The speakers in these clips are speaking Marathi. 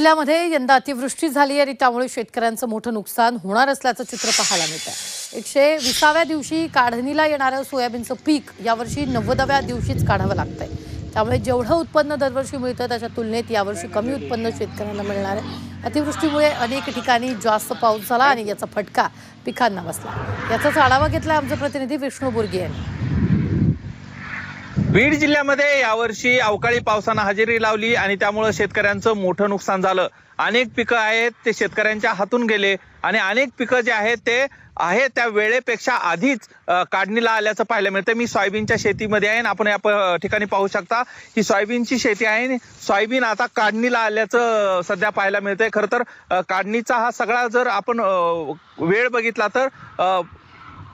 जिल्ह्यामध्ये यंदा अतिवृष्टी झाली आणि त्यामुळे शेतकऱ्यांचं मोठं नुकसान होणार असल्याचं चित्र पाहायला मिळतं एकशे विसाव्या दिवशी काढणीला येणारं सोयाबीनचं पीक यावर्षी नव्वदाव्या दिवशीच काढावं लागतंय. त्यामुळे जेवढं उत्पन्न दरवर्षी मिळतं त्याच्या तुलनेत यावर्षी कमी उत्पन्न शेतकऱ्यांना मिळणार आहे. अतिवृष्टीमुळे अनेक ठिकाणी जास्त पाऊस झाला आणि याचा फटका पिकांना बसला. याचाच आढावा घेतला आमचे प्रतिनिधी विष्णू बुर्गे यांनी. बीड जिल्ह्यामध्ये यावर्षी अवकाळी पावसानं हजेरी लावली आणि त्यामुळं शेतकऱ्यांचं मोठं नुकसान झालं. अनेक पिकं आहेत ते शेतकऱ्यांच्या हातून गेले आणि अनेक पिकं जे आहेत ते आहे त्या वेळेपेक्षा आधीच काढणीला आल्याचं पाहायला मिळतं मी सोयाबीनच्या शेतीमध्ये आहे आणि आपण या ठिकाणी पाहू शकता ही सोयाबीनची शेती आहे आणि सोयाबीन आता काढणीला आल्याचं सध्या पाहायला मिळतंय. खरं तर काढणीचा हा सगळा जर आपण वेळ बघितला तर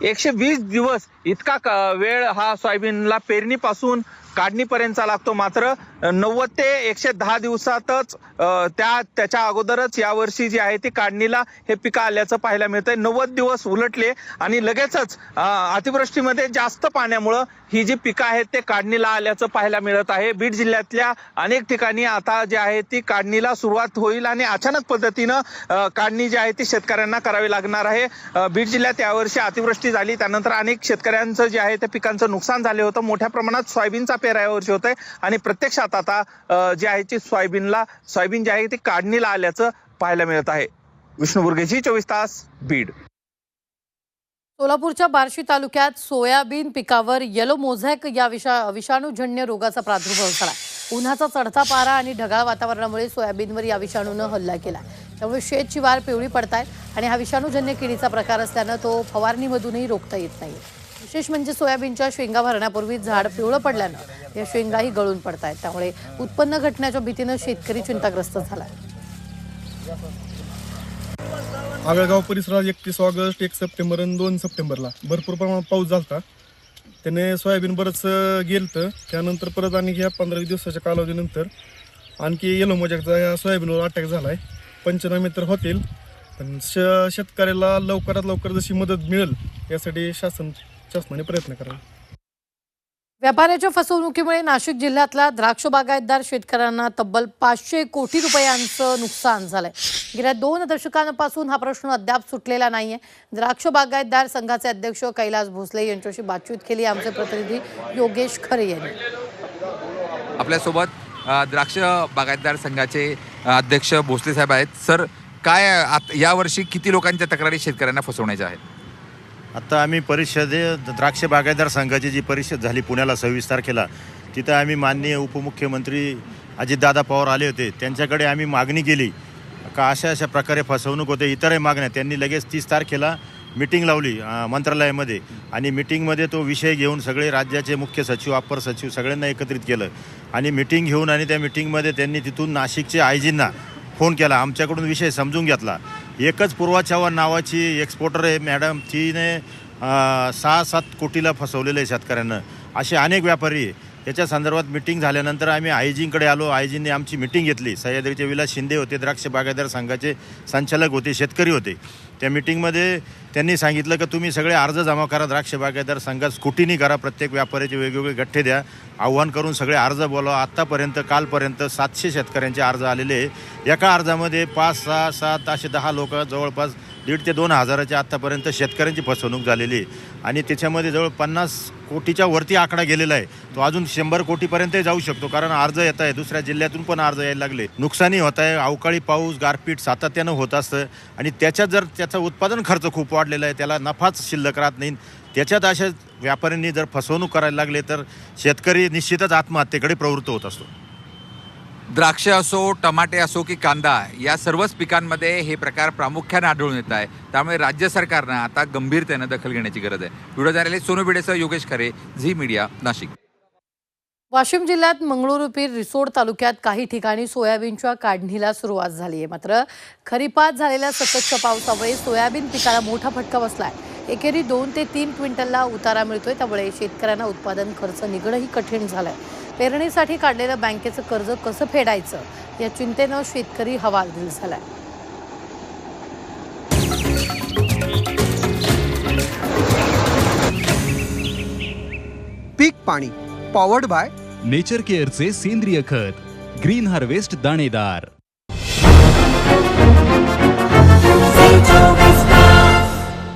एकशे वीस दिवस इतका वेळ हा सोयाबीनला पेरणीपासून काढणीपर्यंतचा लागतो. मात्र नव्वद ते एकशे दहा दिवसातच त्या त्याच्या अगोदरच यावर्षी जी आहे ती काढणीला हे पिकं आल्याचं पाहायला मिळतंय. नव्वद दिवस उलटले आणि लगेचच अतिवृष्टीमध्ये जास्त पाण्यामुळं ही जी पिकं आहेत ते काढणीला आल्याचं पाहायला मिळत आहे. बीड जिल्ह्यातल्या अनेक ठिकाणी आता जे आहे ती काढणीला सुरुवात होईल आणि अचानक पद्धतीनं काढणी जी आहे ती शेतकऱ्यांना करावी लागणार आहे. बीड जिल्ह्यात यावर्षी अतिवृष्टी झाली. त्यानंतर अनेक शेतकऱ्यांचं जे आहे ते पिकांचं नुकसान झाले होतं. मोठ्या प्रमाणात सोयाबीनचा पेरा यावर्षी होत आहे आणि प्रत्यक्षात आता अ, जे आहे ती सोयाबीनला सोयाबीन जे आहे ती काढणीला आल्याचं पाहायला मिळत आहे. विष्णुबुर्गेची चोवीस तास बीड. सोलापूरच्या बार्शी तालुक्यात सोयाबीन पिकावर येलो मोझॅक या विषा विषाणूजन्य रोगाचा प्रादुर्भाव झाला. उन्हाचा चढता पारा आणि ढगाळ वातावरणामुळे सोयाबीनवर या विषाणूनं हल्ला केला. त्यामुळे शेत शिवार पिवळी पडतायत आणि हा विषाणूजन्य किडीचा प्रकार असल्यानं तो फवारणीमधूनही रोखता येत नाही विशेष म्हणजे सोयाबीनच्या शेंगा भरण्यापूर्वी झाड पिवळं पडल्यानं या शेंगाही गळून पडतायत. त्यामुळे उत्पन्न घटण्याच्या भीतीनं शेतकरी चिंताग्रस्त झाला आगळगाव परिसरात एकतीस ऑगस्ट एक सप्टेंबर आणि दोन सप्टेंबरला भरपूर प्रमाणात पाऊस झाला त्याने सोयाबीन बरंच गेलतं. त्यानंतर परत आणखी ह्या पंधरा दिवसाच्या कालावधीनंतर आणखी येलो मोजॅकचा या सोयाबीनवर अटॅक झाला आहे पंचनामे तर होतील पण श शेतकऱ्याला लवकरात लवकर जशी मदत मिळेल यासाठी शासन शासनाने प्रयत्न करावा. व्यापाऱ्याच्या फसवणुकीमुळे नाशिक जिल्ह्यातल्या द्राक्ष बागायतदार शेतकऱ्यांना तब्बल पाचशे कोटी रुपयांचं नुकसान झालंय. गेल्या दोन दशकांपासून हा प्रश्न अद्याप सुटलेला नाहीये. द्राक्ष बागायतदार संघाचे अध्यक्ष कैलास भोसले यांच्याशी बातचीत केली. आमचे प्रतिनिधी योगेश खरे यांनी. आपल्यासोबत द्राक्ष बागायतदार संघाचे अध्यक्ष भोसले साहेब आहेत. सर काय यावर्षी किती लोकांच्या तक्रारी शेतकऱ्यांना फसवण्याच्या आहेत? आता आम्ही परिषदे द्राक्ष बागायतदार संघाची जी परिषद झाली पुण्याला सव्वीस तारखेला तिथं आम्ही माननीय उपमुख्यमंत्री अजितदादा पवार आले होते. त्यांच्याकडे आम्ही मागणी केली का अशा अशा प्रकारे फसवणूक होते. इतरही मागण्या त्यांनी लगेच तीस तारखेला मिटिंग लावली मंत्रालयामध्ये. आणि मिटिंगमध्ये तो विषय घेऊन सगळे राज्याचे मुख्य सचिव अप्पर सचिव सगळ्यांना एकत्रित केलं. आणि मिटिंग घेऊन आणि त्या मिटिंगमध्ये त्यांनी तिथून नाशिकचे आयजींना फोन केला. आमच्याकडून विषय समजून घेतला. एकच पूर्वा चव्हाण नावाची एक्सपोर्टर आहे मॅडम तिने सहा सात कोटीला फसवलेलं आहे शेतकऱ्यांना. असे अनेक व्यापारी याच्या संदर्भात मिटिंग झाल्यानंतर आम्ही आयजींकडे आलो. आयजींनी आमची मिटिंग घेतली. सह्याद्रीचे विलास शिंदे होते द्राक्ष बागायतदार संघाचे संचालक होते शेतकरी होते. त्या मिटिंगमध्ये त्यांनी सांगितलं की तुम्ही सगळे अर्ज जमा करा द्राक्ष बागायतदार संघात स्कुटीनी करा प्रत्येक व्यापाऱ्याचे वेगवेगळे गठ्ठे द्या. आव्हान करून सगळे अर्ज बोलावा. आत्तापर्यंत कालपर्यंत सातशे शेतकऱ्यांचे अर्ज आलेले. आहे एका अर्जामध्ये पाच सहा सात असे दहा लोक जवळपास दीड ते दोन हजाराच्या आत्तापर्यंत शेतकऱ्यांची फसवणूक झालेली आहे. आणि त्याच्यामध्ये जवळ पन्नास कोटीच्या वरती आकडा गेलेला आहे. तो अजून शंभर कोटीपर्यंतही जाऊ शकतो कारण अर्ज येत आहे. दुसऱ्या जिल्ह्यातून पण अर्ज यायला लागले. नुकसानी होत आहे. अवकाळी पाऊस गारपीट सातत्यानं होत असतं. आणि त्याच्यात जर त्याचा उत्पादन खर्च खूप वाढलेला आहे त्याला नफाच शिल्लक राहत नाही. त्याच्यात अशा व्यापाऱ्यांनी जर फसवणूक करायला लागले तर शेतकरी निश्चितच आत्महत्येकडे प्रवृत्त होत असतो. द्राक्ष असो टमाटे असो की कांदा या सर्वच पिकांमध्ये हे प्रकार प्रामुख्याने आढळून येत आहे. त्यामुळे राज्य सरकारनं आता गंभीरतेनं दखल घेण्याची गरज आहे. व्हिडिओ झालेले सोनू भिडेसह योगेश खरे झी मीडिया नाशिक. वाशिम जिल्ह्यात मंगळुरूपीर रिसोड तालुक्यात काही ठिकाणी सोयाबीनच्या काढणीला सुरुवात झाली आहे. मात्र खरीपात झालेल्या सततच्या पावसामुळे सोयाबीन पिकाला मोठा फटका बसलाय. एकेरी दोन ते तीन क्विंटलला उतारा मिळतोय. त्यामुळे शेतकऱ्यांना उत्पादन खर्च निघणंही कठीण झालंय. पेरणीसाठी काढलेलं बँकेचं कर्ज कसं फेडायचं या चिंतेनं शेतकरी हवालदिल झालाय. पीक पाणी पॉवर्ड बाय नेचर केअरचे सेंद्रिय खत ग्रीन हार्वेस्ट दाणेदार.